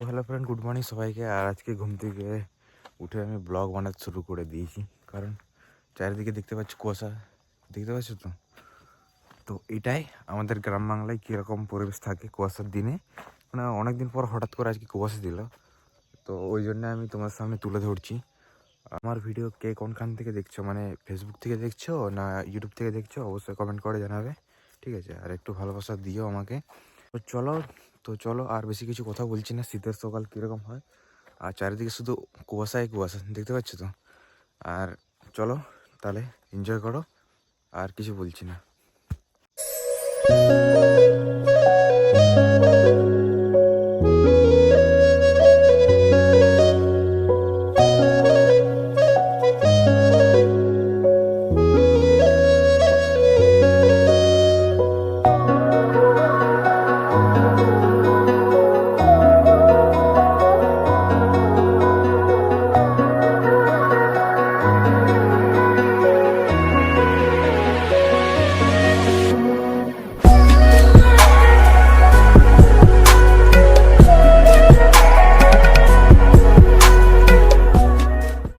Hello friend good morning সবাইকে। আর আজকে ঘুম থেকে উঠে আমি ব্লগ বানাতে শুরু করে দিয়েছি। কারণ চারিদিকে দেখতে পাচ্ছি কুয়াশা। দেখতে পাচ্ছ তো? তো এটাই আমাদের গ্রাম বাংলায় কীরকম পরিবেশ থাকে কুয়াশার দিনে। মানে অনেক দিন পর হঠাৎ করে আজকে কুয়াশা দিল। তো ওই জন্য আমি তোমার সামনে তুলে ধরছি। আমার ভিডিও কে কোনখান থেকে দেখছ? মানে ফেসবুক থেকে দেখছ না ইউটিউব থেকে দেখছ? অবশ্যই কমেন্ট করে জানাবে। ঠিক আছে? আর একটু ভালোবাসা দিও আমাকে। তো চলো তো চলো আর বেশি কিছু কথা বলছি না। শীতের সকাল কীরকম হয়? আর চারিদিকে শুধু কুয়াশায় কুয়াশা, দেখতে পাচ্ছ তো? আর চলো তাহলে এনজয় করো, আর কিছু বলছি না।